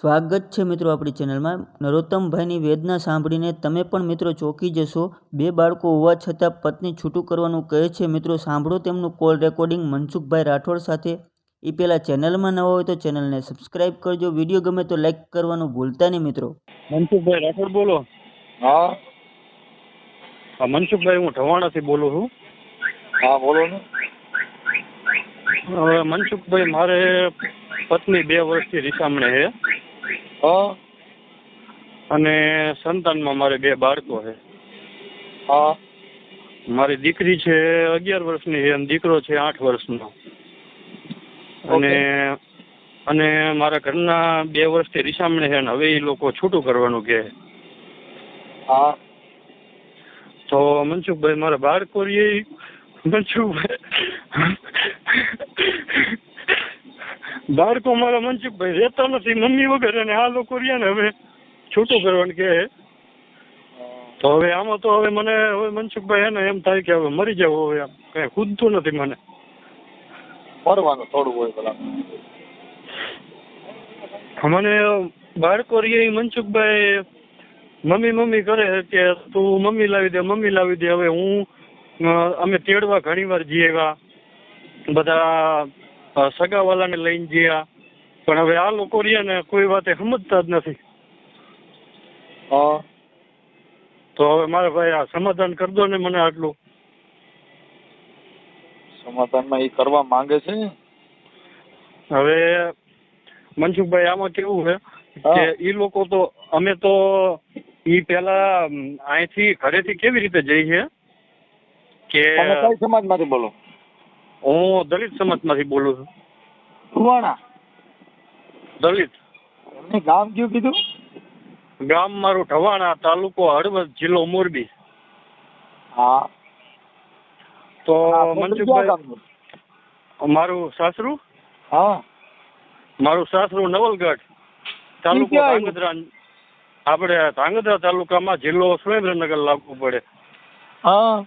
સ્વાગત છે મિત્રો આપણી ચેનલમાં. નરોત્તમભાઈની વેદના સાંભળીને તમે પણ મિત્રો ચોંકી જશો. બે બાળકો હોવા છતાં પત્ની છૂટું કરવાનું કહે છે. મિત્રો સાંભળો તેમનું કોલ રેકોર્ડિંગ મનસુખભાઈ રાઠોડ સાથે. એ પહેલાં ચેનલમાં નવા હોય તો ચેનલને સબસ્ક્રાઇબ કરજો. વીડિયો ગમે તો લાઈક કરવાનું ભૂલતા નહીં મિત્રો. મનસુખભાઈ રાઠોડ બોલો. હા. હા મનસુખભાઈ હું ઢવાણાથી બોલું છું. હા બોલો ને. મનસુખભાઈ મારે પત્ની બે વર્ષથી રીસામણે છે. હા અને સંતાનમાં મારે બે બાળકો છે. હા મારી દીકરી છે અગિયાર વર્ષની છે અને દીકરો છે આઠ વર્ષનો. અને અને મારા ઘરના બે વર્ષથી રિસામણે છે અને હવે એ લોકો છૂટું કરવાનું કહે હા તો મનસુખભાઈ મારા બાળકો રે? મનસુખભાઈ બાળકો મારા મનસુખભાઈ રહેતા નથી મમ્મી વગર અને આ લોકો રહ્યા ને હવે છૂટું કરવાનું કે તો હવે આમાં તો હવે મને હવે મનસુખભાઈ એને એમ થાય કે હવે મરી જવું હવે કઈ ખુદતું નથી મને. મરવાનું થોડું હોય પેલા મને બાળકો રે ઈ મનસુખભાઈ મમ્મી મમ્મી કરે કે તું મમ્મી લાવી દે મમ્મી લાવી દે. હવે હું અમે તેડવા ઘણી વાર જઈએ બધા સગાવાલાને લઈને ગયા પણ હવે આ લોકો રહ્યા ને કોઈ વાતે સમજતા જ નથી. હા. તો હવે મારે ભાઈ આ સમાધાન કરી દો ને મને આટલું. સમાધાનમાં એ કરવા માંગે છે? હવે મનસુખભાઈ આમાં કેવું છે કે ઈ લોકો તો અમે તો ઈ પેલા અહીંથી ઘરેથી કેવી રીતે જઈએ? કે સમાજમાંથી બોલો? હું દલિત સમાજમાંથી બોલું છું. સુવાણા દલિત. એમને ગામ કયું કીધું? ગામ મારું ઢવાણા તાલુકો હળવદ જિલ્લો મોરબી. હા. તો મનસુખભાઈ મારું સાસરું? હા. મારું સાસરું નવલગઢ. તાલુકો? ધાંગધ્રા આપણે ધાંગધ્રા તાલુકામાં જિલ્લો સુરેન્દ્રનગર લાગુ પડે. હા.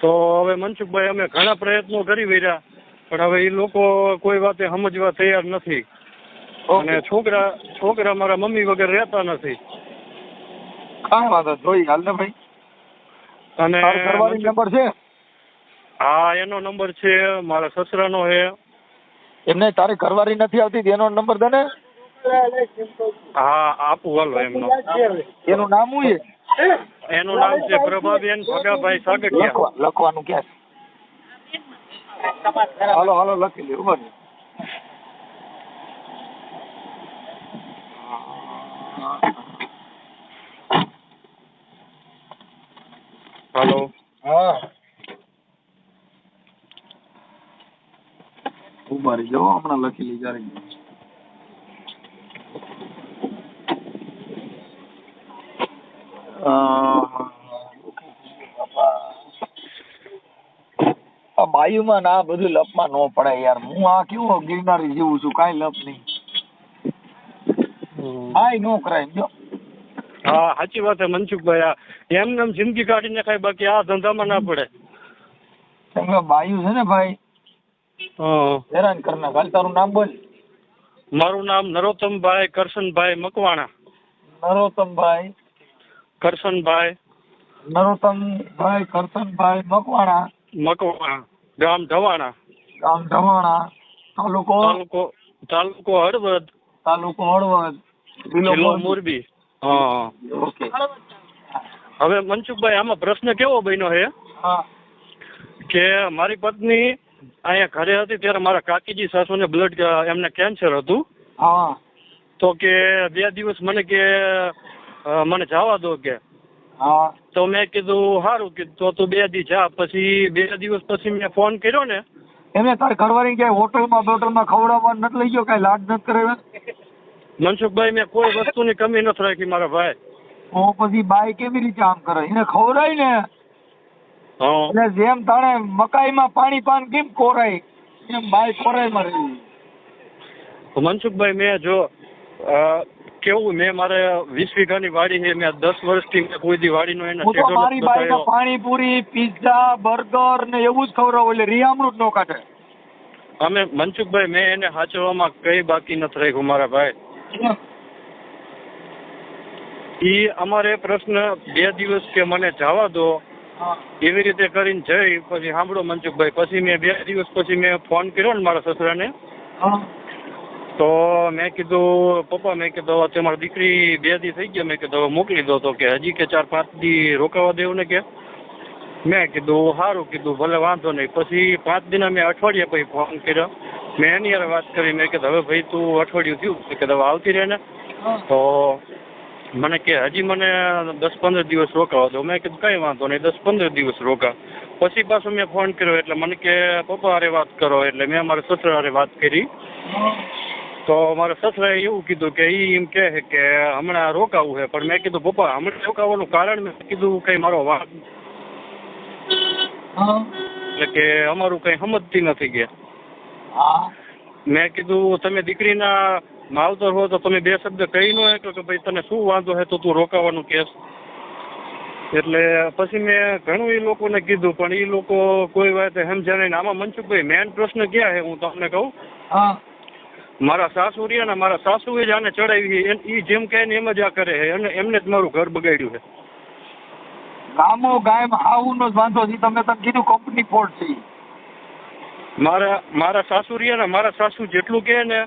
તો હવે મનસુખભાઈ અમે ઘણા પ્રયત્નો કરી રહ્યા પણ હવે એ લોકો કોઈ વાતે સમજવા તૈયાર નથી. અને છોકરા છોકરા મારા મમ્મી વગર રહેતા નથી. કાંઈ વાંધો જોઈ હાલ ને ભાઈ. અને નંબર છે? હા એનો નંબર છે મારા સસરાનો છે. એમને તારી ઘરવાળી નથી આવતી એનો નંબર દે ને હા આપું હાલો એમનો. એનું નામ શું છે? એનું નામ છે પ્રભાબેન ભગાભાઈ સાગઠિયા લખવાનું ક્યાં છે? હાલો હાલો લખી લ્યો ઊભા રહો. હાલો હા ઊભા રહી જાઓ હમણાં લખી લઈ જરી આ બાયુમાં ના બધું લપમાં ન પડાય યાર. હું આ કેવો ગિરનારી જેવું છું કાઈ લપ નહીં. કાંઈ નો કરાય. જો હા સાચી વાત છે મનસુખભાઈ. આ એમ એમ જિંદગી કાઢીને ખાય બાકી આ ધંધામાં ના પડે. કે બાયુ છે ને ભાઈ? હેરાન કરના ખાલી તારું નામ બોલ. મારું નામ નરોત્તમભાઈ કરશનભાઈ મકવાણા. નરોત્તમભાઈ. કરશનભાઈ. નરોત્તમભાઈ કરશનભાઈ મકવાણા. મકવાણા. ગામ ધવાણા. ગામ ધવાણા. તાલુકો? તાલુકો તાલુકો હળવદ. તાલુકો હળવદ. જિલ્લો મોરબી. હા. ઓકે. હવે મનસુખભાઈ આમાં પ્રશ્ન કેવો બન્યો છે હા. કે મારી પત્ની અહીંયા ઘરે હતી ત્યારે મારા કાકીજી સાસુને બ્લડ એમને કેન્સર હતું. હા. તો કે બે દિવસ મને કે મને જવા દો કે. હા. તો મેં કીધું સારું કીધું તો તું બે દી જા. પછી બે દિવસ પછી મેં ફોન કર્યો ને. એમને તારી ઘરવાળી ક્યાંય હોટલમાં બોટલમાં ખવડાવવા નથી લઈ ગયો કાંઈ લાડ નથી કરાવ્યા મનસુખભાઈ મેં કોઈ વસ્તુની કમી નથી રાખી મારા ભાઈ. તો પછી બાઈ કેવી રીતે આમ કરે? એને ખવડાય ને? હા. એટલે જેમ તાણે મકાઈમાં પાણી પાન કેમ કોરાય? એમ બાઈ કોરાય મારે મનસુખભાઈ મેં જો કેવું? મેં મારે વીસ વીઘાની વાડી છે મેં દસ વર્ષથી મેં કોઈ દી વાડીનો એને હું તો મારી નથી પાણીપુરી પિઝા બર્ગર ને એવું જ ખવડાવું એટલે રિયામણું જ ન કાઢે. અમે મનસુખભાઈ મેં એને સાચવવામાં કઈ બાકી નથી રાખ્યું મારા ભાઈ? ઈ અમારે પ્રશ્ન બે દિવસ કે મને જવા દો એવી રીતે કરીને જઈ પછી સાંભળો મનસુખભાઈ. પછી મેં બે દિવસ પછી મેં ફોન કર્યો ને મારા સસરાને. હા. તો મેં કીધું પપ્પા મેં કીધું હવે તમારી દીકરી બે દી થઈ ગયા મેં કીધું હવે મોકલી દો તો કે હજી કે ચાર પાંચ દી રોકાવા દેવું ને કે? મેં કીધું સારું કીધું ભલે વાંધો નહીં. પછી પાંચ દિના મેં અઠવાડિયા પછી ફોન કર્યો. મેં એની હારે વાત કરી મેં કીધું હવે ભાઈ તું અઠવાડિયું થયું. મેં કીધું હવે આવતી રહે ને. હા. તો મને કે હજી મને દસ પંદર દિવસ રોકાવા દો. મેં કીધું કંઈ વાંધો નહીં દસ પંદર દિવસ રોકા. પછી પાછો મેં ફોન કર્યો એટલે મને કે પપ્પા હારે વાત કરો. એટલે મેં મારા સસરા હારે વાત કરી. હા. તો મારા સસરાએ એવું કીધું કે એ એમ કહે છે કે હમણાં રોકાવું છે પણ મેં કીધું પપ્પા હમણાં રોકાવાનું કારણ મેં કીધું કંઈ મારો વાંક એટલે કે અમારું કંઈ સમજતી નથી કે મેં કીધું તમે દીકરીના માવતર હો તો તમે બે શબ્દ કહી નો શકો કે ભાઈ તને શું વાંધો છે તો તું રોકાવાનું કેસ એટલે પછી મેં ઘણું એ લોકોને કીધું પણ એ લોકો કોઈ વાત સમજ્યા નહીં આમાં મનસુખભાઈ મેન પ્રશ્ન ક્યાં છે હું તમને કહું? હા. મારા સાસુ અને મારા સાસુએ જ આને ચડાવી એ જેમ કહે ને એમ જ આ કરે છે. અને એમને જ મારું ઘર બગાડ્યું છે. ગામો ગાયમ હાઉનો જ વાંધો છે. તમે તમે કીધું કંપની ફોર્ટ છે મારા મારા સાસુ અને મારા સાસુ જેટલું કહે ને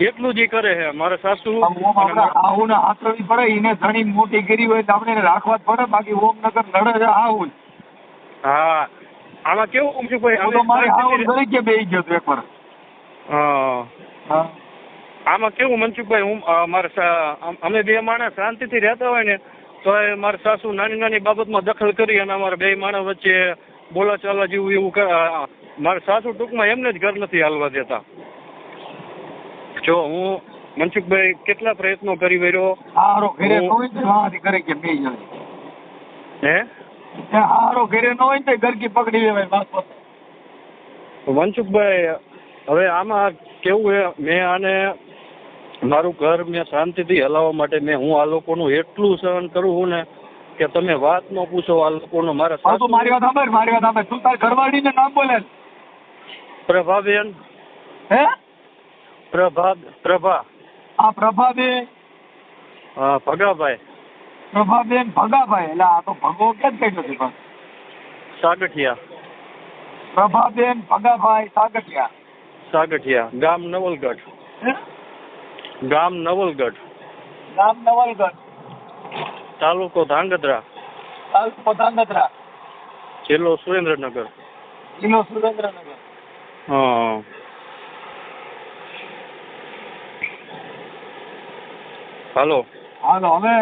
એટલું જ કરે છે. મારા સાસુ આવું હાથરવી પડે એને ધણી મોટી કરી હોય તો આપણે એને રાખવા જ પડે. બાકી ઓમનગર નડે છે આવું હા. આમાં કેવું છે ભાઈ? મારી આવું તરીકે બેસી ગયો એકવાર હા. હા. આમાં કેવું મનસુખભાઈ હું મારા અમે બે માણસ શાંતિથી રહેતા હોય ને તો એ મારા સાસુ નાની નાની બાબતમાં દખલ કરી અને અમારા બે માણસ વચ્ચે બોલા ચાલા જેવું એવું મારા સાસુ ટૂંકમાં એમને જ ઘર નથી હાલવા દેતા જો હું મનસુખભાઈ કેટલા પ્રયત્નો કરી વર્યો હારો ઘરે ન હું- હારો ઘરે ન હોય તો ગરકી પકડી લેવાય. મનસુખભાઈ હવે આમાં કેવું છે મેં આને મારું ઘર મેં શાંતિથી હલાવવા માટે મેં હું આ લોકોનું એટલું સહન કરું છું ને કે તમે વાત ન પૂછો આ લોકોનો મારા સાસુ મારી વાત સાંભળ મારી વાત સાંભળ. તું તાર ઘરવાળીને નામ બોલે. પ્રભાબેન. હે? પ્રભા પ્રભા. આ પ્રભાબેન. હા ભગાભાઈ. પ્રભાબેન ભગાભાઈ. એટલે આ તો ભગો કેમ કઈ નથી પણ? સાગઠિયા. પ્રભાબેન ભગાભાઈ સાગઠિયા. સાગઠિયા. ગામ નવલગઢ. ગામ નવલગઢ. ગામ નવલગઢ. તાલુકો ધાંગધ્રા. તાલુકો ધાંગધ્રા. જિલ્લો સુરેન્દ્રનગર. જિલ્લો સુરેન્દ્રનગર. હા. હાલો. હાલો હવે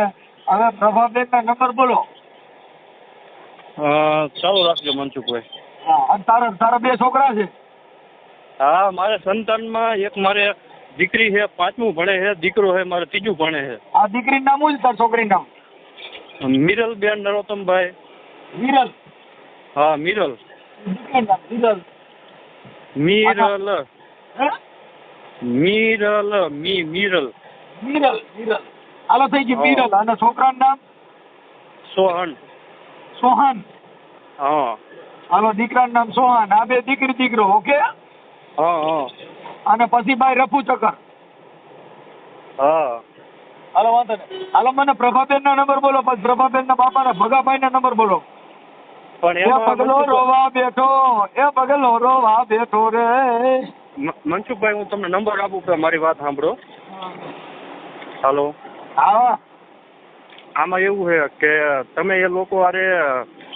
હવે પ્રભાબેન ના નંબર બોલો. ચાલુ રાખજો મનસુખભાઈ. હા અને તારા તારા બે છોકરા છે. હા મારે સંતાનમાં એક મારે દીકરી છે પાંચમું ભણે છે દીકરો છે મારે ત્રીજું ભણે આ દીકરીનું નામ શું છે તાર છોકરીનું નામ? છે મિરલબેન નરોત્તમભાઈ. મિરલ. હા મિરલ. મિરલ. મિરલ. મિરલ મી મિરલ. મિરલ મિરલ. હાલો થઈ ગયું મિરલ. અને છોકરાનું નામ? સોહન. સોહન. હા. હાલો દીકરાનું નામ સોહન. આ બે દીકરી દીકરો ઓકે? હા હા. અને પછી ભાઈ રફુ ચક્કર. હા. હાલો વાંધો નહીં. હાલો મને પ્રભાબેન નો નંબર બોલો પછી પ્રભાબેન ના બાપા ના ભગાભાઈ ના નંબર બોલો. પણ એ પગલો રોવા બેઠો એ પગલો રોવા બેઠો રે. મનસુખભાઈ હું તમને નંબર આપું કે મારી વાત સાંભળો. હાલો. હા. આમાં એવું છે કે તમે એ લોકો હારે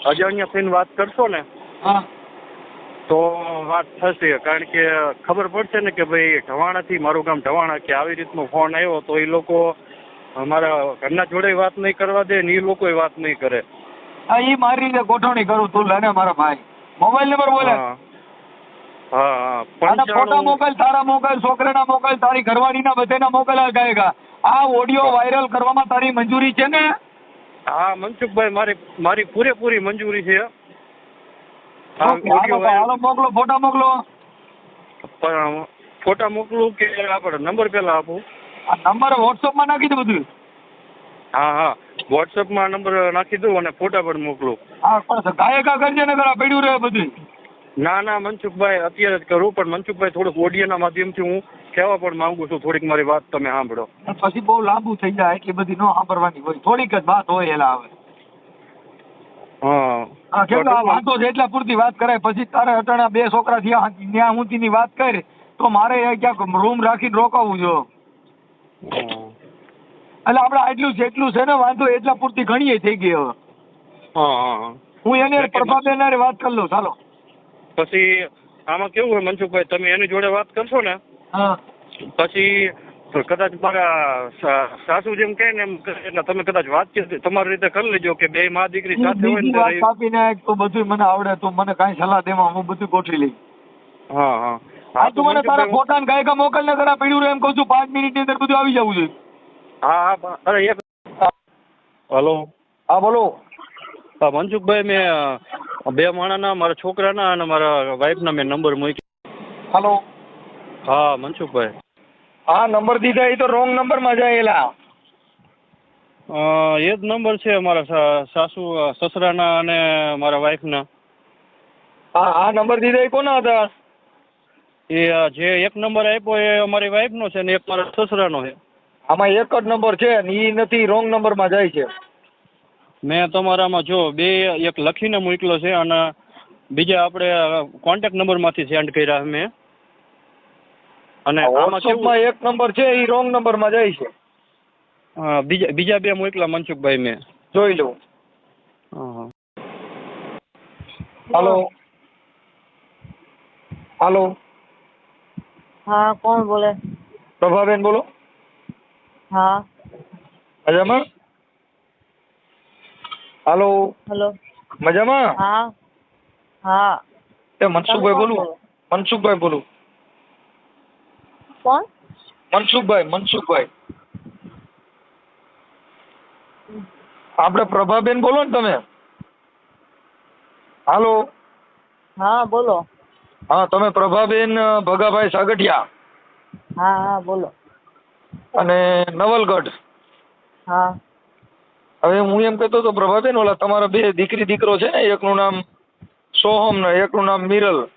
અજાણ્યા થઈને વાત કરશો ને હા. તો વાત થશે કારણ કે ખબર પડશે ને કે ભાઈ ઢવાણાથી મારું ગામ ઢવાણા કે આવી રીતનો ફોન આવ્યો તો એ લોકો અમારા ઘરના જોડે વાત નહીં કરવા દે ને એ લોકો વાત નહીં કરે. હા એ મારી રીતે ગોઠવણી કરું તું લઈને મારા ભાઈ. મોબાઈલ નંબર બોલે. હા. અને ફોટા મોબાઈલ તારા મોબાઈલ છોકરાના મોબાઈલ તારી ઘરવાળીના બધાના મોબાઈલ આ ગાયગા. આ ઓડિયો વાયરલ કરવામાં તારી મંજૂરી છે ને? હા મનસુખભાઈ મારી મારી પૂરેપૂરી મંજૂરી છે. હાલો મોકલો ફોટા મોકલો. પણ ફોટા મોકલું કે આપણે નંબર પેલા આપું? નંબર વોટ્સઅપમાં નાખી દે બધું. હા હા. વોટ્સઅપમાં નંબર નાખી દઉં અને ફોટા પણ મોકલું. હા પણ ગાયકા કરજે ને કરા પડ્યું રહે બધું. ના ના મનસુખભાઈ અત્યારે જ કરું પણ મનસુખભાઈ થોડુંક ઓડિયોના માધ્યમથી હું કહેવા પણ માંગુ છું થોડીક મારી વાત તમે સાંભળો. પછી બહુ લાંબુ થઈ જાય એટલી બધી ન સાંભળવાની હોય. થોડીક જ વાત હોય એલા હવે. હા. હા કેમ કે જ એટલા પૂરતી વાત કરાય. પછી તારે અટાણા બે છોકરા થયા ત્યાં હુંતીની વાત કરી તો મારે ક્યાંક રૂમ રાખીને રોકાવું જો. એટલે આપણે આટલું જેટલું છે ને વાંધો એટલા પૂરતી ઘણીએ થઈ ગઈ હવે. હા એને પ્રભાબેન વાત કરી લઉં ચાલો. પછી આમાં કેવું હોય મનસુખભાઈ તમે એની જોડે વાત કરશો ને? હા. પછી કદાચ મારા સાસુ જેમ કહે ને એમ એટલે તમે કદાચ વાતચીત તમારી રીતે કરી લેજો કે બે મા દીકરી સાથે હોય ને વાત ત્યારે તો બધું મને આવડે તો મને કાંઈ સલાહ દેવા હું બધું ગોઠવી લઈ હા હા. હા તું મને તારા ફોટા ગાયકા મોકલ ને કરા પીડ્યું એમ કહું છું પાંચ મિનિટની અંદર બધું આવી જવું જોઈએ. હા હા અરે એક હલો. હા બોલો. હા મનસુખભાઈ મેં બે માણાના મારા છોકરાના અને મારા વાઈફના મેં નંબર મૂક્યો. હાલો. હા મનસુખભાઈ. હા નંબર દીધા એ તો રોંગ નંબરમાં જાયેલા એ જ નંબર છે મારા સાસુ સસરાના અને મારા વાઈફના. હા આ નંબર દીધા એ કોના હતા? એ જે એક નંબર આપ્યો એ અમારી વાઈફનો છે ને એક મારા સસરાનો છે. આમાં એક જ નંબર છે ને એ નથી રોંગ નંબરમાં જાય છે. મેં તમારામાં જો બે એક લખીને મોકલો છે અને બીજા આપણે કોન્ટેક્ટ નંબરમાંથી સેન્ડ કર્યા મેં. અને આમાં કેવું માં એક નંબર છે ઈ રોંગ નંબરમાં જાય છે. હા, બીજા બીજા બે મોકલા મનસુખભાઈ મેં. જોઈ લઉં. હા, હા. હાલો. હાલો. હા કોણ બોલે? પ્રભાબેન બોલો. હા. મજામાં? હાલો. હેલો. મજામાં? હા. હા. એ મનસુખભાઈ બોલું? મનસુખભાઈ બોલું. કોણ? મનસુખભાઈ મનસુખભાઈ. આપણે પ્રભાબેન બોલો ને તમે. હાલો. હા બોલો. હા તમે પ્રભાબેન ભગાભાઈ સાગઠિયા. હા હા બોલો. અને નવલગઢ. હા. હવે હું એમ કહેતો હતો પ્રભાબેન ઓલા તમારા બે દીકરી દીકરો છે ને એકનું નામ સોહમ ને એકનું નામ મિરલ.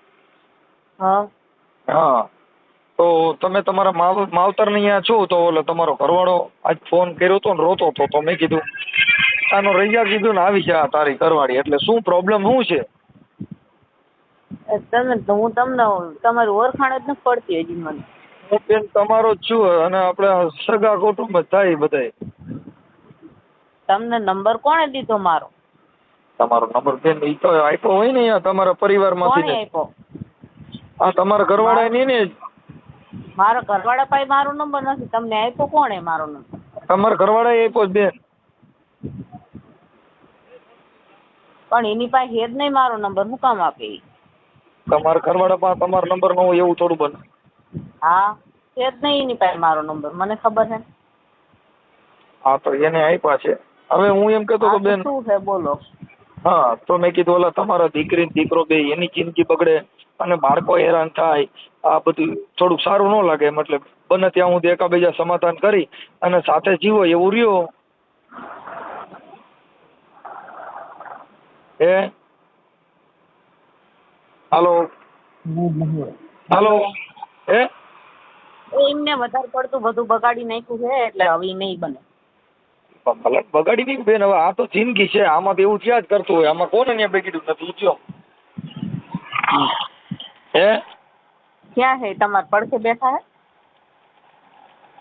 હા. હા. તો તમે તમારા માવ માવતર અહીંયા છો તો ઓલો તમારો ઘરવાળો આજ ફોન કર્યો હતો ને રોતો હતો તો મેં કીધું આનો રૈયા કીધું ને આવી જા તારી ઘરવાળી. એટલે શું પ્રોબ્લેમ શું છે? તમે હું તમને તમારું ઓળખાણ જ નથી પડતી હજી મને. હું બેન તમારો જ છું અને આપણે સગા કુટુંબ જ થાય બધાય. તમને નંબર કોણે દીધો મારો? તમારો નંબર બેન ઈ તો આપ્યો હોય ને અહીંયા તમારા પરિવારમાંથી કોણે આપ્યો? આ તમારા ઘરવાળા ની ને મારો ઘરવાળા પાસે મારો નંબર નથી. તમને આપ્યો કોણે મારો નંબર? તમારા ઘરવાળા આપ્યો જ બેન. પણ એની પાસે છે જ નહીં મારો નંબર. હું કામ આપે? તમારા ઘરવાળા પાસે તમારો નંબર ન હોય એવું થોડું બને. હા છે જ નહીં એની પાસે મારો નંબર. મને ખબર છે. હા તો એને આપ્યા છે. હવે હું એમ કહેતો તો બેન. શું છે? બોલો. હા, તો મેં કીધું ઓલા તમારા દીકરી ને દીકરો બે, એની જિંદગી બગડે અને બાળકો હેરાન થાય. આ બધું થોડુંક સારું ન લાગે, મતલબ બને ત્યાં હું એકાબીજા સમાધાન કરી અને સાથે જીવો એવું રહ્યો. હે? હાલો? હાલો? એ એમને વધારે પડતું બધું બગાડી નાખ્યું છે, એટલે હવે નહીં બને. ભલે બગાડી નહીં બેન હવે આ તો જિંદગી છે. આમાં એવું થયા જ કરતું હોય. આમાં કોને ત્યાં બગડ્યું? નથી કયો હે? ક્યાં હે? તમારે પડખે બેઠા હે?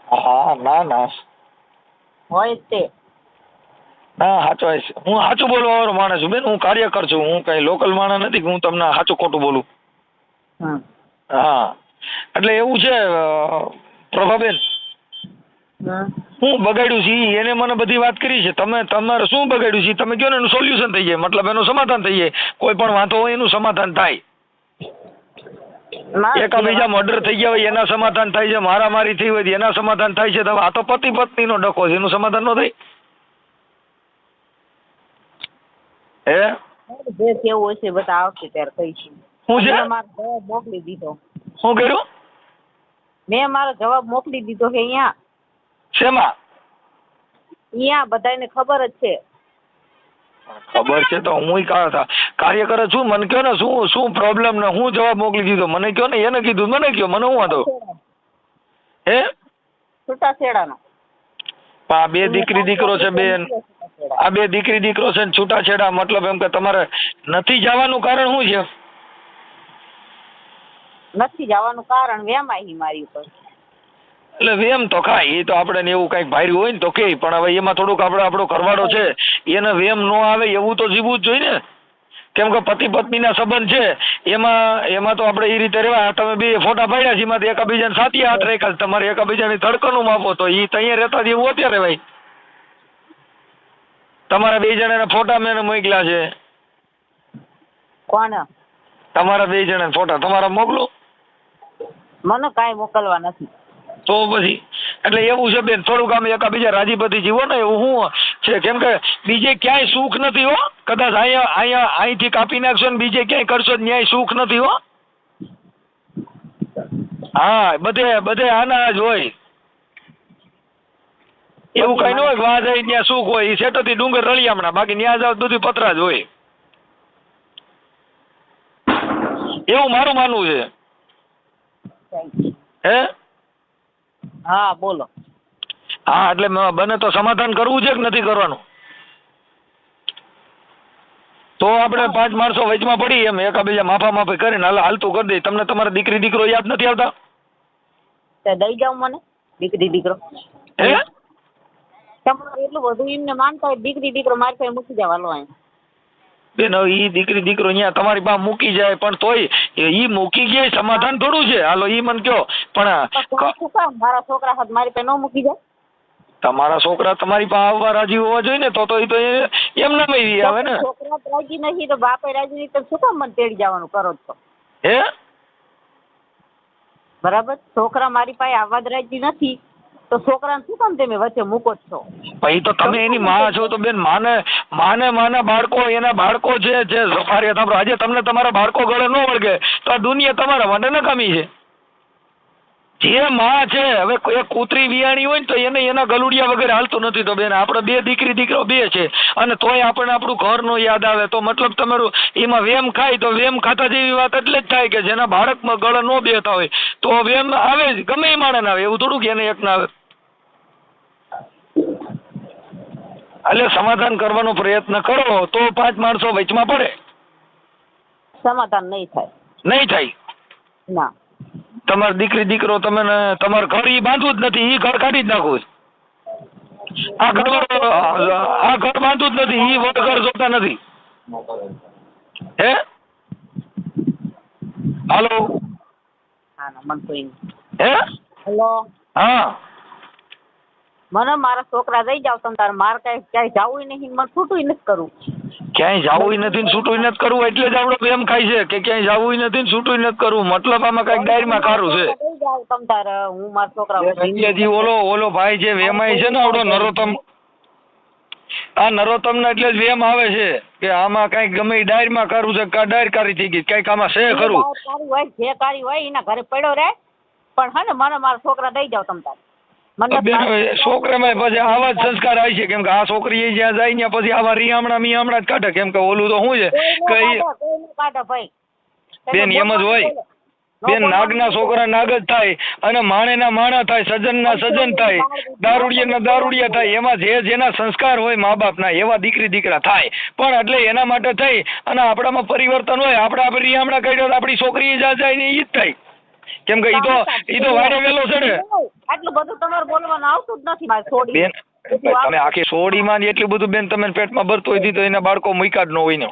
હા ના ના. હોય તે. ના સાચો હું. સાચું બોલવા વાળો માણસ છું બેન. હું કાર્યકર છું. હું કઈ લોકલ માણસ નથી હું તમને સાચું ખોટું બોલું. હા. એટલે એવું છે પ્રભાબેન હું. બગાડ્યું છે ઈ એને મને બધી વાત કરી છે. તમે તમારે શું બગાડ્યું છે? તમે કહો ને એનું સોલ્યુશન થઈ જાય? મતલબ એનું સમાધાન થઈ જાય. કોઈ પણ વાંધો હોય એનું સમાધાન થાય. એકાબીજા મર્ડર થઈ ગયા હોય એના સમાધાન થાય છે. મારામારી થઈ હોય એના સમાધાન થાય છે. તો આ તો પતિ પત્નીનો ડખો છે. એનું સમાધાન નો થાય. હે? જે કેવું હશે બધા આવશે ત્યારે કહીશું. હું છે? મોકલી દીધો. શું કર્યું? મેં મારો જવાબ મોકલી દીધો કે અહીંયા. શેમાં? અહીંયા બધાને ખબર જ છે. ખબર છે તો હું કાર્યકર છું મને કયો ને શું શું પ્રોબ્લેમ ને હું જવાબ મોકલી દીધો? મને કયો ને? એને કીધું મને કયો? મને હું વાંધો? હે? છૂટાછેડાનો. આ બે દીકરી દીકરો છે બેન. આ બે દીકરી દીકરો છે ને છૂટાછેડા મતલબ એમ કે તમારે નથી જવાનું કારણ શું છે? નથી જવાનું કારણ વેમાય હી મારી ઉપર. એટલે વેમ તો ખાય એ તો આપણે એવું કંઈક ભાર્યું હોય ને તો કે પણ હવે એમાં થોડુંક આપણે આપણો કરવાડો છે એને વેમ ન આવે એવું તો જીવવું જ જોઈએ ને. કેમ કે પતિ પત્નીના સંબંધ છે એમાં એમાં તો આપણે એ રીતે રહેવા તમે બે ફોટા પાડ્યા છે એમાંથી એકબીજાને સાથી હાથ રાખ્યા. તમારે એકબીજાની ધડકનું માપો તો એ તૈયાર રહેતા જ એવું અત્યારે ભાઈ તમારા બે જણાના ફોટા મેં મોકલ્યા છે. કોના? તમારા બે જણાના ફોટા તમારા મોકલો. મને કાંઈ મોકલવા નથી. તો પછી એટલે એવું છે બેન થોડુંક આમ એકાબીજા રાજીપતિ જીવો ને એવું હું છે. કેમ કે બીજે ક્યાંય સુખ નથી હો. કદાચ અહીંયા અહીંયા અહીંથી કાપી નાખશો ને બીજે ક્યાંય કરશો ન્યાય સુખ નથી હો. હા બધે બધે આના જ હોય. એવું કઈ ન હોય વાહ જાય ત્યાં સુખ હોય. એ સેટોથી ડુંગર રળિયામણા. બાકી ત્યાં જાવ બધું પતરા જ હોય. એવું મારું માનવું છે. હે? હા બોલો. હા એટલે બને તો સમાધાન કરવું છે કે નથી કરવાનું? તો આપણે પાંચ માણસો વચમાં પડી એમ એકાબીજા માફા માફી કરીને હાલ હાલતું કરી દઈએ તમને તમારા દીકરી દીકરો યાદ નથી આવતા? તે દઈ જાવ મને દીકરી દીકરો. હે? તમારે એટલું બધું એમને માનતા હોય દીકરી દીકરો મારી પાસે મૂકી જવાનો અહીં. બેન ઈ દીકરી દીકરો અહીંયા તમારી પાસે મૂકી જાય પણ તોય ઈ મૂકી ગયા સમાધાન થોડું છે. હાલો ઈ મને કયો. પણ મારા છોકરા હાથ મારી પાસે ન મૂકી જાય? તમારા છોકરા તમારી પાસે આવવા રાજી હોવા જોઈએ ને તો તો એ તો એમ ના ઈ આવે ને. છોકરા રાજી નથી તો બાપે રાજી નહીં તો શું કામ મને તેડી જવાનું કરો છો? હે? બરાબર? છોકરા મારી પાસે આવવા જ રાજી નથી. તો છોકરાને શું કામ તમે વચ્ચે મૂકો છો? પછી તો તમે એની માં છો તો બેન માને માને માના બાળકો એના બાળકો છે જે સફારી તમારો આજે તમને તમારા બાળકો ગળે ન વળગે તો આ દુનિયા તમારા માટે નકામી છે. જે માં છે હવે એ કૂતરી વિયાણી હોય ને તો એને એના ગલુડિયા વગર હાલતું નથી તો બેન આપણે બે દીકરી દીકરો બે છે. અને તોય આપણને આપણું ઘર નો યાદ આવે તો મતલબ તમારું એમાં વેમ ખાય તો વેમ ખાતા જેવી વાત એટલે જ થાય કે જેના બાળકમાં ગળા ન બેતા હોય તો વેમ આવે જ ગમે એ માણસ આવે એવું થોડું કે એને એક ના આવે. એટલે સમાધાન કરવાનો પ્રયત્ન કરો તો પાંચ માણસો વચમાં પડે. સમાધાન નહીં થાય. નહીં થાય? ના. તમારી દીકરી દીકરો તમે તમારું ઘર ઈ બાંધવું જ નથી ઈ ઘર કાઢી જ નાખવું આ ઘર આ ઘર બાંધવું જ નથી ઈ ઘર જોતા નથી. હે? હાલો? હે? હેલો? હા. મને મારા છોકરા દઈ જાવ તમે તારે મારે કઈ ક્યાંય જવું નહીં મને છૂટું નથી કરવું. ક્યાંય જવું નથી છૂટું નથી કરવું એટલે જ આપણો પ્રેમ ખાય છે કે ક્યાંય જવું નથી છૂટું નથી કરવું. મતલબ આમાં કંઈક ડાયરીમાં કારું છે. તારે હું મારા છોકરા ઓલો ઓલો ભાઈ જે વેમાય છે ને આવડો નરોતમ આ નરોત્તમ ને એટલે જ વેમ આવે છે કે આમાં કંઈક ગમે ડાયરમાં કરવું છે કા ડાયર કારી થઈ ગઈ કંઈક આમાં છે ખરું? હોય જે કારી હોય એના ઘરે પડ્યો રે પણ હે ને મને મારા છોકરા દઈ જાવ તમ તારે. છોકરામાં પછી આવા જ સંસ્કાર આવી છે. કેમ કે આ છોકરી જ્યાં જાય ત્યાં પછી આવા રિયામણા મિયામણા જ કાઢે. કેમ કે ઓલું તો શું છે? કે ઈ- કાઢો ભાઈ. બેન એમ જ હોય. બેન નાગના છોકરા નાગ જ થાય અને માણેના માણા થાય સજનના સજન થાય દારૂડિયાના દારૂડિયા થાય. એમાં જે જેના સંસ્કાર હોય મા બાપના એવા દીકરી દીકરા થાય. પણ એટલે એના માટે થઈ અને આપણામાં પરિવર્તન હોય. આપણે આપણે રીહામણા કાઢ્યો તો આપણી છોકરી જ્યાં જાય ને એ જ થાય. કેમ કે ઈ તો ઈ તો વાડે વેલો ચડે. આટલું બધું તમારે બોલવાનું આવતું જ નથી મારે છોડી બેન તમે આખી સોડીમાં માં એટલું બધું બેન તમે પેટમાં ભરતું હોય તો એના બાળકો મૂક્યા જ ન હોય ને.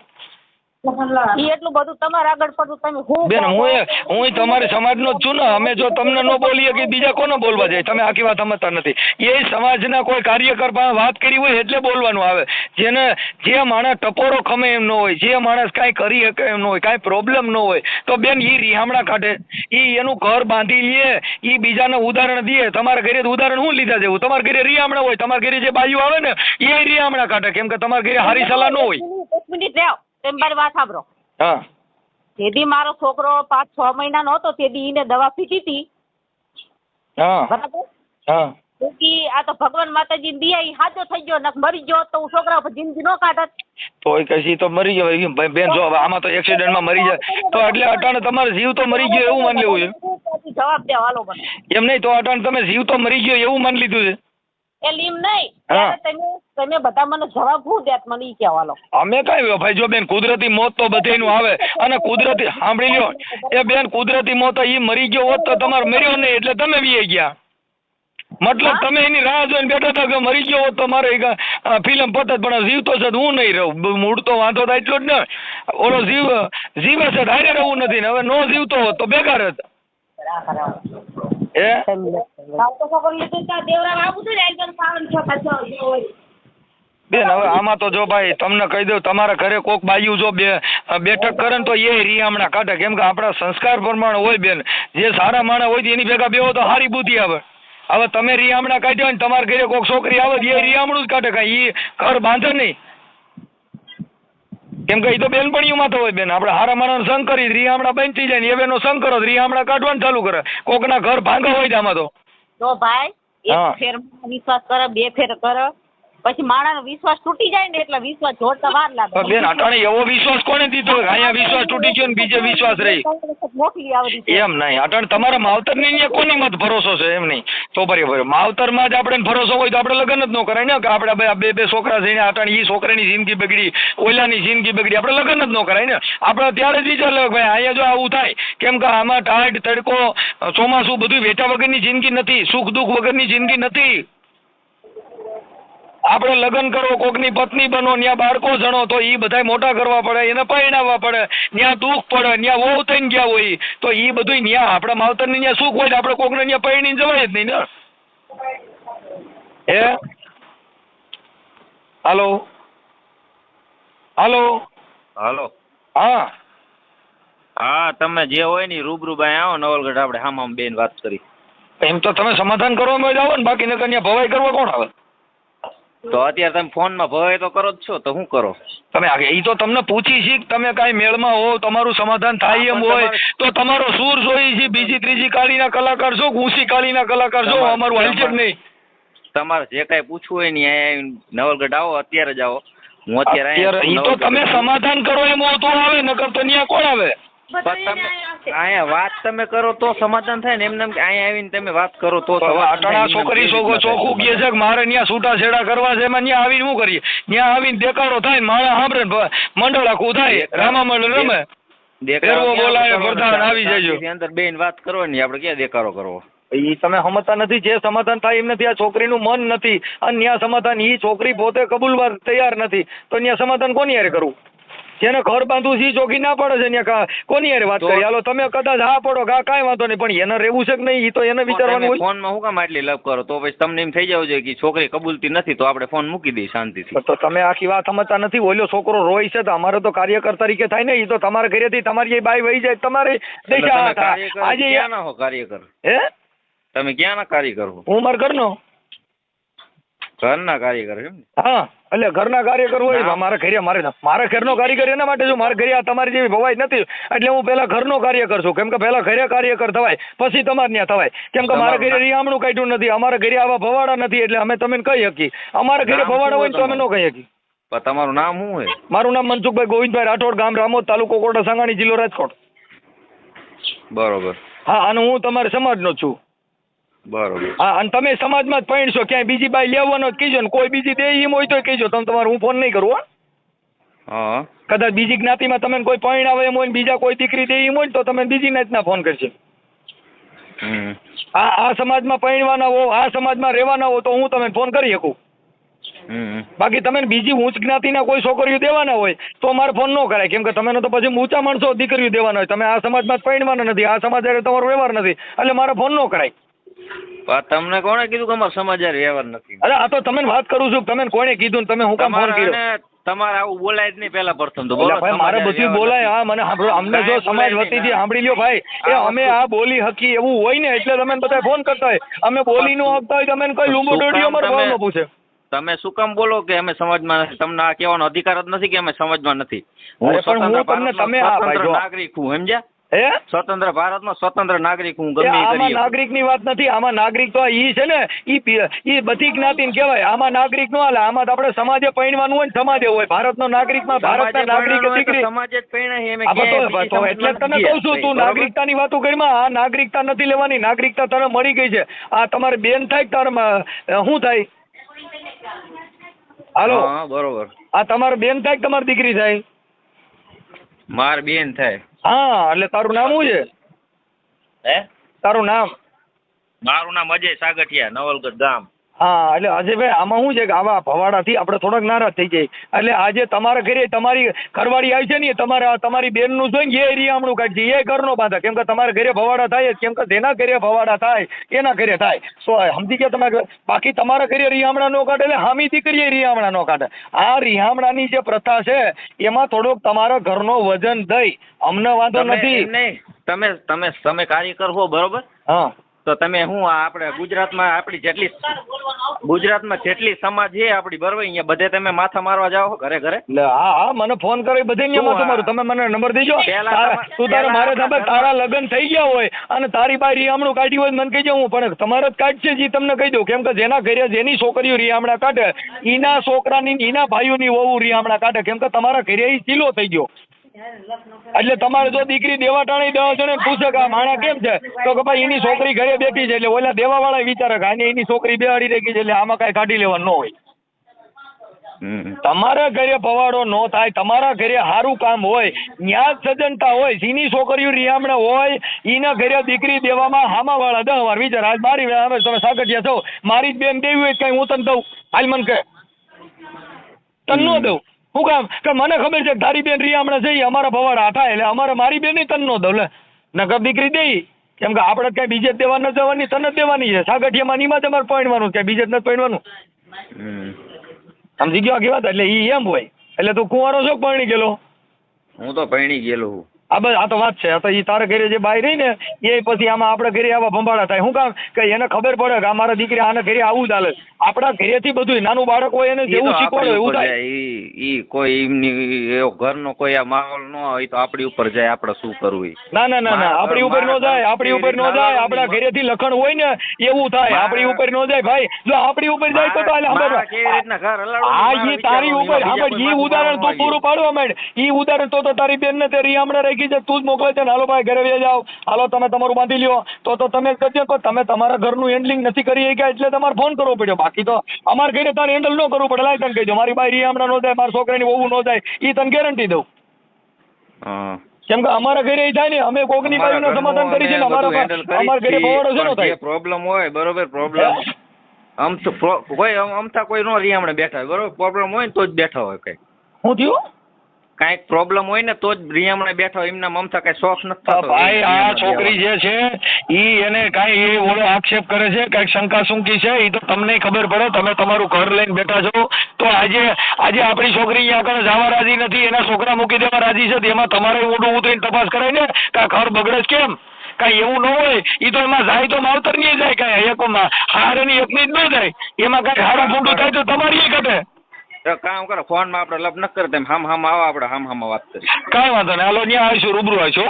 ઈ એટલું બધું તમારે આગળ પડતું તમે હું બેન હું હું તમારી સમાજનો જ છું ને અમે જો તમને ન બોલીએ કે બીજા કોને બોલવા જાય તમે આખી વાત સમજતા નથી એ સમાજના કોઈ કાર્યકર પાસે વાત કરી હોય એટલે બોલવાનું આવે જેને જે માણસ ટપોરો ખમે એમ ન હોય જે માણસ કાંઈ કરી શકે એમ ન હોય કાંઈ પ્રોબ્લેમ ન હોય તો બેન ઈ રિહામણા કાઢે ઈ એનું ઘર બાંધી લે ઈ બીજાને ઉદાહરણ દે તમારા ઘરે ઉદાહરણ હું લીધા જેવું તમારા ઘરે રિહામણા હોય તમારા ઘરે જે બાયું આવે ને એ રિહામણા કાઢે કેમ કે તમારા ઘરે હારી સલાહ ન હોય એક મિનિટ રહ્યો મારી વાત સાંભળો. હા. તેથી મારો છોકરો પાંચ છ મહિનાનો હતો તેથી એને દવા પીધી હતી હા. બરાબર? હા. બાકી આ તો ભગવાન માતાજી દિયા ઈ હાજો થઈ ગયો નક મરી ગયો તો હું છોકરા પર જિંદગી નો કાઢત. તોય કશી તો મરી ગયો બેન જો આમાં તો એક્સિડન્ટમાં મરી જાય. તો એટલે અટાણે તમારે જીવ તો મરી ગયો એવું માની લેવું છે? જવાબ દે હાલો મને. એમ નહીં તો અટાણે તમે જીવ તો મરી ગયો એવું માની લીધું છે? એ લીમ નહીં. ત્યારે તમે તમે બધા મને જવાબ હું દેત મને ઈ કહેવા હાલો અમે કઈ ભાઈ જો બેન કુદરતી મોત તો બધેયનું આવે. અને કુદરતી સાંભળી લ્યો. એ બેન કુદરતી મોત એ મરી ગયો હોત તો તમારે મર્યો નહીં એટલે તમે વી ગયા. મતલબ તમે એની રાહ જોઈને બેઠા હતા કે મરી ગયો હોત તો મારે ફિલ્મ પતત પણ જીવ તો છે હું નહીં રહું. મૂળ તો વાંધો થાય એટલો જ ને. ઓલો જીવ જીવે છે હારે રહેવું નથી ને. હવે નો જીવતો હોત તો બેકાર જ. બેન હવે આમાં તો જો ભાઈ, તમને કહી દઉં, તમારા ઘરે કોક બાયું જો બે બેઠક કરે ને તો એ રિયામણા કાઢે. કેમ કે આપણા સંસ્કાર પ્રમાણે હોય બેન. જે સારા માણસ હોય એની ભેગા બેહો તો સારી બુદ્ધિ આવે. હવે તમે રિયામણા કાઢ્યો ને તમારા ઘરે કોક છોકરી આવે એ રિયામણું જ કાઢે કાંઈ. એ ઘર બાંધે નહીં. કેમ કે એ તો બેનપણીઓમાં હોય બેન. આપણે હારા માણસ સંગ કરી રિયામણા બંધ થઈ જાય ને એ સંગ કરો રી રિયામણા કાઢવાનું ચાલુ કરે. કોકના ઘર ભાંગા હોય છે આમાં તો. તો ભાઈ એક ફેર વિશ્વાસ કરે બે ફેર કરે. પછી માણસનો વિશ્વાસ તૂટી જાય ને એટલે વિશ્વાસ જોડતા વાર લાગે. બેન અટાણે એવો વિશ્વાસ કોને દીધો? અહીંયા વિશ્વાસ તૂટી ગયો ને બીજે વિશ્વાસ રહી. એમ નહીં. અટાણે તમારા માવતરની અહીંયા કોની મત ભરોસો છે? એમ નહીં. તો બરાબર માવતરમાં જ આપણે ભરોસો હોય તો આપણે લગ્ન જ ન કરાય. ને કે આપણે બે- બે બે છોકરા થઈને અટાણે ઈ છોકરાની જિંદગી બગડી ઓલાની જિંદગી બગડી. આપણે લગ્ન જ ન કરાય ને. આપણે ત્યારે જ વિચાર લે ભાઈ અહીંયા જો આવું થાય કેમ કે આમાં ટાઢ તડકો ચોમાસું બધું વેઠા વગરની જિંદગી નથી સુખ દુઃખ વગરની જિંદગી નથી. આપણે લગ્ન કરો કોકની પત્ની બનો ત્યાં બાળકો જણો તો એ બધાય મોટા કરવા પડે એને પરણાવવા પડે ત્યાં દુઃખ પડે ત્યાં વહુ થઈને ગયા હોય તો એ બધું ત્યાં આપણા માવતરની ત્યાં સુખ હોય આપણે કોકને ત્યાં પરણીને જવાય જ નહીં ને. હે? હાલો? હાલો? હાલો. હા. હા તમે જે હોય ને રૂબરૂ બાય આવો નવલગઢ આપણે હામ હામ બેન વાત કરી. એમ તો તમે સમાધાન કરવામાં જ આવો ને બાકી નકર ત્યાં ભવાઈ કરવા કોણ આવે? તો અત્યારે તમે ફોનમાં ભય તો કરો જ છો તો શું કરો? તમે એ તો તમને પૂછી છે તમે કાંઈ મેળમાં હો તમારું સમાધાન થાય એમ હોય તો તમારો સૂર જોઈ છે બીજી ત્રીજી કાળીના કલાકાર છો ઊંચી કાળીના કલાકાર છો અમારું હલચક નહીં. તમારે જે કાંઈ પૂછવું હોય ને નવલગઢ આવો અત્યારે જ આવો. હું અત્યારે ઈ તો તમે સમાધાન કરો એમ તો આવે નકર તો ત્યાં કોણ આવે? અહીંયા વાત તમે કરો તો સમાધાન થાય ને એમને એમ અહીંયા આવીને તમે વાત કરો તો અટાણા છોકરી છોકરો ચોખ્ખું કહે છે કે મારે ત્યાં છૂટા છેડા કરવા છે એમાં ત્યાં આવીને શું કરીએ? ત્યાં આવીને દેખાડો થાય ને માણસ સાંભળે ને મંડળ આખું થાય. રામા મંડળ રમે. દેખાડો બોલાય, પ્રધાન આવી જજો. અંદર બેન વાત કરો ને આપણે ક્યાં દેખાડો કરવો? ઈ તમે સમજતા નથી જે સમાધાન થાય એમ નથી આ છોકરીનું મન નથી. અને ત્યાં સમાધાન ઈ છોકરી પોતે કબૂલવા તૈયાર નથી. તો ત્યાં સમાધાન કોની હારે કરવું? જેને ઘર બાંધવું છે ઈ ના પડે છે કોની યાર વાત કરી? હાલો તમે કદાચ હા પડો કા કાંઈ વાંધો નહીં પણ એને રહેવું છે કે નહીં એ તો એને વિચારવાનું હોય. ફોનમાં હું કામ આટલી લપ કરો? તો પછી તમને એમ થઈ જાવ છે કે છોકરી કબૂલતી નથી તો આપણે ફોન મૂકી દઈએ શાંતિથી. તો તમે આખી વાત સમજતા નથી. ઓલો છોકરો રોય છે તો અમારે તો કાર્યકર તરીકે થાય ને એ તો તમારા ઘરેથી તમારી બાઈ વહી જાય તમારે આજે ક્યાં ના હો કાર્યકર? હે? તમે ક્યાં ના કાર્યકર હો? હું મારા ઘરનો? ઘરના કાર્યકર એમ હા એટલે ઘરના કાર્યકર હોય મારા ઘરે મારે મારા ઘરનો કારીગર એના માટે છું. મારા ઘરે આ તમારી જેવી ભવાઈ નથી. એટલે હું પહેલા ઘરનો કાર્યકર છું. કેમ કે પહેલા ઘરે કાર્યકર થવાય પછી તમારે ત્યાં થવાય. કેમ કે મારા ઘરે રિયામણું કાઢ્યું નથી. અમારા ઘરે આવા ભવાડા નથી એટલે અમે તમે કહી શકીએ. અમારા ઘરે ભવાડા હોય તો અમે ન કહી શકી તમારું નામ શું હોય? મારું નામ મનસુખભાઈ ગોવિંદભાઈ રાઠોડ ગામ રામોદ તાલુકો કોટા સાંગાણી જિલ્લો રાજકોટ. બરોબર. હા અને હું તમારા સમાજનો છું. બરોબર. હા અને તમે સમાજમાં જ પૈણશો ક્યાંય બીજી બાઈ લેવાનો જ કહીજો ને કોઈ બીજી દે એમ હોય તો કહેજો તમે તમારે હું ફોન નહીં કરું હો. હા. કદાચ બીજી જ્ઞાતિમાં તમે કોઈ પરણાવે એમ હોય ને બીજા કોઈ દીકરી દે એમ હોય ને તો તમે બીજી જ્ઞાતિના ફોન કરશે આ આ સમાજમાં પરણવાના હો આ સમાજમાં રહેવાના હો તો હું તમને ફોન કરી શકું. બાકી તમે બીજી ઊંચ જ્ઞાતિના કોઈ છોકરીઓ દેવાના હોય તો મારે ફોન ન કરાય કેમ કે તમે તો પછી ઊંચા માણસો દીકરીઓ દેવાના હોય. તમે આ સમાજમાં જ પરણવાના નથી આ સમાજ તમારો વ્યવહાર નથી એટલે મારે ફોન ન કરાય. તમને કોણે કીધું કે અમારો સમાચાર વ્યવહાર નથી? અરે આ તો તમે વાત કરું છું. તમે કોણે કીધું ને તમે હું કામ ફોન કર્યો? તમારે આવું બોલાય જ નહીં પહેલા પ્રથમ તો. બોલો ભાઈ મારે બધું બોલાય. હા મને સાંભળો અમને જો સમાજ વતીથી સાંભળી લ્યો ભાઈ એ અમે આ બોલી હકી એવું હોય ને એટલે તમે બધા ફોન કરતા હોય. અમે બોલી નું આપતા હોય તમે કઈ લુંબો કામ અમારે તમે- પૂછે. તમે શું કામ બોલો કે અમે સમાજમાં નથી? તમને આ કહેવાનો અધિકાર જ નથી કે અમે સમાજમાં નથી? હું તમને તમે નાગરિક છું સમજ્યા? હે? સ્વતંત્ર ભારતનો સ્વતંત્ર નાગરિક હું ગમે આમાં નાગરિકની વાત નથી આમાં નાગરિક તો ઈ છે ને ઈ ઈ બધી જ્ઞાતિને કહેવાય. આમાં નાગરિક નો હાલે આમાં તો આપણે સમાજે પૈણવાનું હોય ને સમાજે હોય. ભારતનો નાગરિકમાં ભારતના નાગરિક દીકરી સમાજે જ પૈણા છે, એમે તો એટલે તને કહું છું તું નાગરિકતા નાગરિકતાની વાતો કરીમાં આ નાગરિકતા નથી લેવાની નાગરિકતા તને મળી ગઈ છે. આ તમારે બેન થાય કે તારે શું થાય? હાલો? હા બરોબર. આ તમારે બેન થાય કે તમારી દીકરી થાય? માર બેન થાય. હા એટલે તારું નામ શું છે? હે? તારું નામ? મારું નામ અજય સાગઠિયા નવલગઢ ગામ. હા એટલે અજયભાઈ આમાં શું છે કે આવા ભવાડાથી આપણે થોડાક નારાજ થઈ જઈએ. એટલે આજે તમારા ઘરે તમારી ઘરવાળી આવી છે ને એ તમારા તમારી બેનનું જોઈને એ રિયામણું કાઢશે એ ઘરનો બાંધે. કેમ કે તમારા ઘરે ભવાડા થાય જ કેમ કે જેના ઘરે ભવાડા થાય એના ઘરે થાય. સો સમજી ગયા તમે બાકી તમારા ઘરે રિયામણા નો કાઢે એટલે હામી દીકરીએ રિયામણા નો કાઢે. આ રિયામણાની જે પ્રથા છે એમાં થોડોક તમારા ઘરનો વજન દઈ. અમને વાંધો નથી. તમે તમે તમે કાર્યકર હો બરોબર? હા. તો તમે શું આ આપણે ગુજરાતમાં આપણી જેટલી ગુજરાતમાં જેટલી સમાજ છે આપણી બરોબર અહીંયા બધે તમે માથા મારવા જાઓ ઘરે ઘરે. હા હા મને ફોન કરો બધે આ? તમારું તમે મને નંબર દેજો. તું તારે મારે આપણા તારા લગ્ન થઈ ગયા હોય અને તારી પાસે રિયામણું કાઢ્યું હોય મને કહી જાઉં પણ તમારે જ કાઢશે જે તમને કહી દઉં. કેમ કે જેના ઘરે જેની છોકરીઓ રિયામણા કાઢે ઈના છોકરાની ઈના ભાઈઓની વહુ રિયામણા કાઢે. કેમ કે તમારા ઘરે ચીલો થઈ ગયો. એટલે તમારે જો દીકરી દેવા ટાણી દસ જણે પૂછે કે આ માણા કેમ છે? તો કે ભાઈ એની છોકરી ઘરે બેઠી છે એટલે ઓલા દેવા વાળા વિચારે કે આને એની છોકરી બેહાડી રાખી છે એટલે આમાં કાંઈ કાઢી લેવાનું ન હોય. તમારા ઘરે ભવાડો ન થાય તમારા ઘરે સારું કામ હોય ન્યાજ જ સજ્જનતા હોય સીની છોકરીઓ રિયામણે હોય ઈના ઘરે દીકરી દેવામાં હામા વાળા દહ વાર વિચાર આજ મારી હવે તમે સાગઠિયા છો. મારી જ બેન દેવી હોય કઈ હું તને દઉં. હાલ મને કહે. તને ન દઉં. શું કામ? કે મને ખબર છે તારી બેન રિયામણે છે ઈ અમારા ભવાડા થાય એટલે અમારે મારી બેન તન નો દઉં. નકર દીકરી દઈ કેમ કે આપણે કઈ બીજે દેવા ન જવાની તને જ દેવાની છે. સાગઠિયામાં નીમાં તમારે પહેણવાનું કે બીજે જ નથી પહેણવાનું સમજી ગયો આખી વાત એટલે ઈ એમ હોય. એટલે તું કુંવારો છો પરણી ગયેલો? હું તો પરણી ગયેલો હું. આ બસ આ તો વાત છે. આ તો એ તારા ઘરે જે બાઈ રહી ને એ પછી આમાં આપણે ઘરે આવા ભંભાળા થાય. શું કામ કે એને ખબર પડે કે અમારા દીકરી આને ઘરે આવું ચાલે આપણા ઘરેથી બધું નાનું બાળક હોય એને જેવું શીખવાડે એવું થાય. ઈ કોઈ એમની ઘરનો કોઈ આ માહોલ ન હોય તો આપણી ઉપર જાય. આપણે શું કરવું ના ના ના ના. આપણી ઉપર નો જાય. આપણી ઉપર ન જાય. આપણા ઘરેથી લખણ હોય ને એવું થાય. આપણી ઉપર ન જાય. ભાઈ જો આપણી ઉપર જાય તો સાંભળ. આ મારા તારી ઉપર સાંભળ બીજા ઉદાહરણ તું પૂરું પાડવા માંડ. એ ઉદાહરણ તો તો તારી બેન ને તે રીયામણે રાખી છે તું જ મોકલે છે ને હાલો ભાઈ ઘરે વહી જાઓ. હાલો તમે તમારું બાંધી લ્યો. તો તો તમે કહેજો કે તમે તમારા ઘરનું હેન્ડલિંગ નથી કરી શક્યા એટલે તમારે ફોન કરવો પડ્યો. બાકી તો અમારા ઘરે તારે હેન્ડલ ન કરવું પડે. લાય તને કહેજો મારી બાઈ રીયામણા ન જાય મારા છોકરાની વહુ ન જાય એ તને ગેરંટી દઉં. હા. કેમ કે અમારા ઘરે થાય ને અમે કોકની અમારા સમાધાન કરી છે ને અમારા અમારા ઘરે છીએ, છે ને થાય પ્રોબ્લેમ હોય બરોબર પ્રોબ્લેમ? આમ તો કોઈ આમ- અમથા કોઈ નો રીયામણે બેઠા હોય બરોબર? પ્રોબ્લેમ હોય ને તો જ બેઠા હોય કઈ હું થયું? કાંઈક પ્રોબ્લેમ હોય ને તો જ રિયામણે બેઠો એમના મમતા કઈ શોખ નથી ભાઈ આ છોકરી જે છે ઈ એને કાંઈ એ ઓલો આક્ષેપ કરે છે કાંઈક શંકા શંકી છે ઈ તો તમને ખબર પડે તમે તમારું ઘર લઈને બેઠા છો. તો આજે આજે આપણી છોકરી અહીંયા આગળ જવા રાજી નથી એના છોકરા મૂકી દેવા રાજી છે એમાં તમારે ઓડું ઉતરીને તપાસ કરાય ને કે ઘર બગડે છે કેમ? કાંઈ એવું ન હોય ઈ તો એમાં જાય તો માવતર નહીં જાય કાંઈ એકમાં હારની એકની જ ન જાય. એમાં કાંઈ હારું ફૂંડું થાય તો તમારી ઘટે. તો કામ કરો ફોનમાં આપણે લપ ન કરતા એમ હામ હામ આવો આપણે હામ હામ વાત કરી કાંઈ વાંધો નહીં હાલો ત્યાં આવીશું રૂબરૂ આવીશું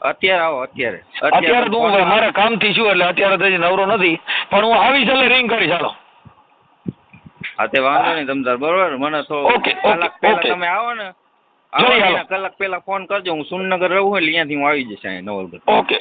અત્યારે આવો અત્યારે. અત્યારે તો હું મારા કામથી છું એટલે અત્યારે તો નવરો નથી. પણ હું આવીશ એટલે રિંગ કરીશ હાલો. હા તે વાંધો નહીં તમદાર બરોબર? મને તો કલાક પહેલા તમે આવો ને. કલાક પહેલા ફોન કરજો હું સુનનગર રહું એટલે ત્યાંથી હું આવી જઈશ અહીંયા નવલગઢ. ઓકે.